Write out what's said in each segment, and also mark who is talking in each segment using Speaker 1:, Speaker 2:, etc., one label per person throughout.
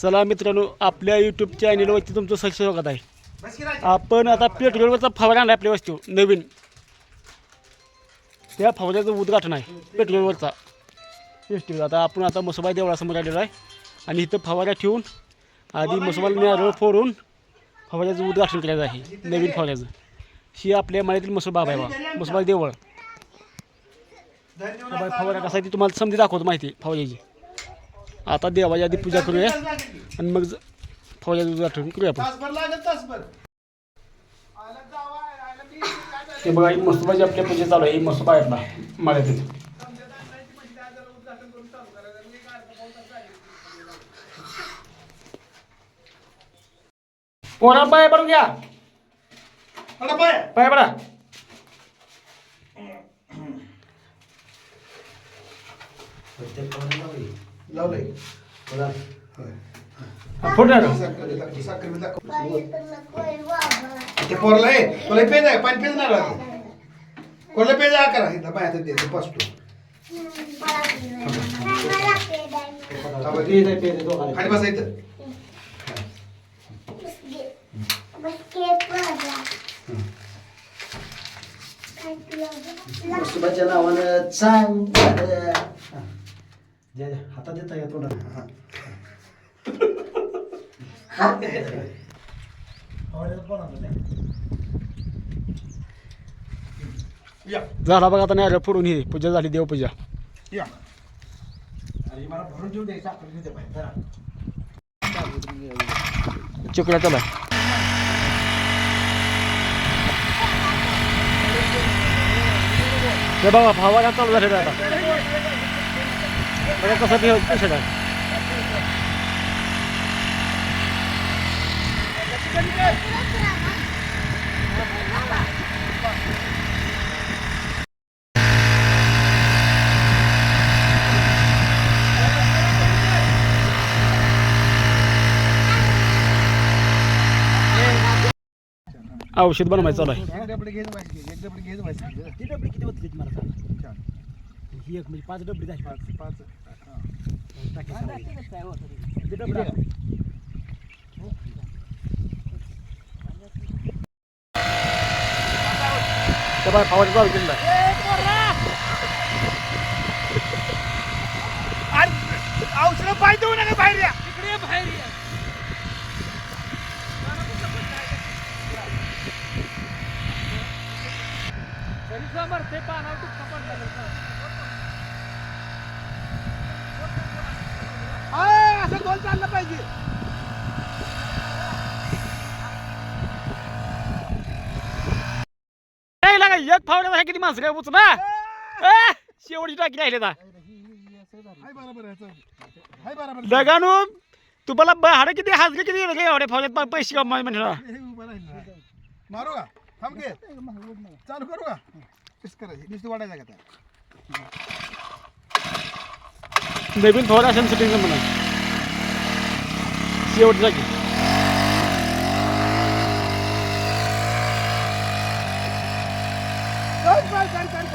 Speaker 1: चला मित्रांनो आपल्या यूट्यूब चॅनेलवरती तुमचं सच स्वागत आहे. आपण आता पेट्रोलवरचा फवारा आणला आपल्या वस्तू नवीन. त्या फवाऱ्याचं उद्घाटन आहे पेट्रोलवरचा. एस टी आता आपण आता मसोबा देवळासमोर आलेलो आहे आणि इथं फवारा ठेवून आधी मसोबाला नारळ फोडून फवाऱ्याचं उद्घाटन केलेलं आहे नवीन फवाऱ्याचं. ही आपल्या माळ्यातील मसोबा आहे बा मसोबा देवळ. फवारा कसा आहे ती तुम्हाला समजी दाखवतो माहिती फवाऱ्याची. आता देवाच्या आधी पूजा करूया. आणि मग ज- फवाऱ्याचं उद्घाटन करूया आपण.
Speaker 2: तासभर लागत तासभर.
Speaker 1: ते बघा ही मसोबाची आपल्या पूजा चालू आहे. ही मसोबा आहे आपला माळ्यातील पोरा पाय पडून घ्या.
Speaker 2: पाय.
Speaker 1: पडा.
Speaker 2: लावलंय.
Speaker 1: फोटो
Speaker 2: साखर बी दाखव, साखर बी दाखव. ते पोरला आहे तुला पेज आहे. पाणी पेज नाही राहते कोणाला पेज आहे करा इथं बाय हातात दे ते पाचतो खाली बसा इथं.
Speaker 3: वसुबाच्या नावानं चांग झालं. द्या, द्या. हातात देता या तोंडात नाही.
Speaker 1: झाला बघा आता नारळ फोडून ही पूजा झाली देवपूजा
Speaker 2: या
Speaker 3: अरे मला भरून देऊ दे साखर देऊ दे बाहेर. जरा.
Speaker 1: चिकल्या चला हे बघा फवारा चालू झालेला आहे आता बघा कसं ते पेशंट आहे औषध बनवायचं चालू आहे
Speaker 2: एक डबडे घ्यायचं पाहिजे एक डबडे घ्यायचं पाहिजे
Speaker 3: ती डबडी किती होती मला सांगा. ही एक म्हणजे पाच डबडी झाली.
Speaker 2: पाच पाच हा.
Speaker 3: टाकी करायची. किती डबडी आहे?
Speaker 1: त्या बाय फवारा चालू केलेला आहे
Speaker 2: औषध पाय देऊ नका बाहेर या हाय, असं गोल चाललं पाहिजे
Speaker 1: नाही लागा एक फावड्याला किती माणसं काय उचना शेवटची टाकी राहिले दगानू
Speaker 2: हाय बरोबर आहे,
Speaker 1: तुम्हाला भाडं किती हाजरी किती एवढे का. फावड्यात पैसे कमाय म्हणजे
Speaker 2: मारू का? थांब घे चालू करू का कसं का
Speaker 1: नवीन थोडा असेल सिटिंग म्हणा शेवटचा
Speaker 2: की चल, चल, चल,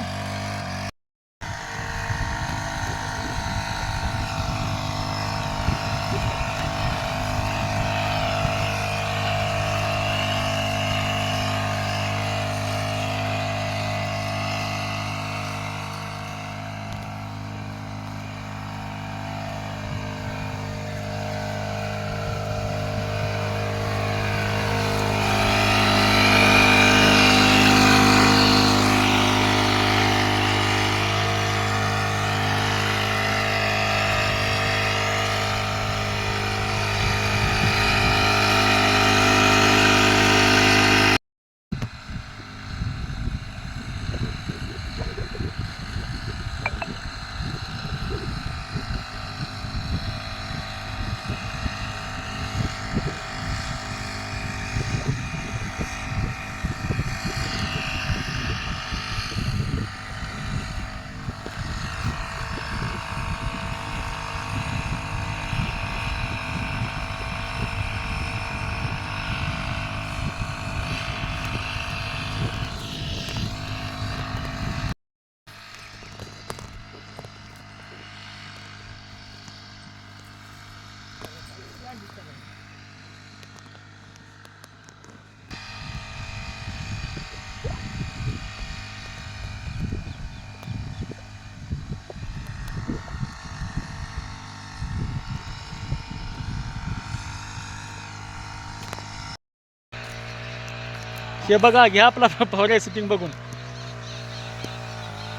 Speaker 1: हे बघा घ्या आपला फवारा सिटिंग बघून.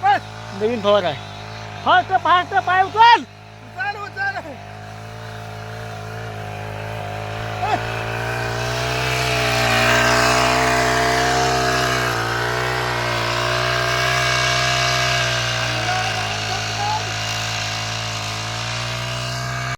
Speaker 2: बस.
Speaker 1: नवीन फवारा आहे. फास्ट फास्ट पाय उचल!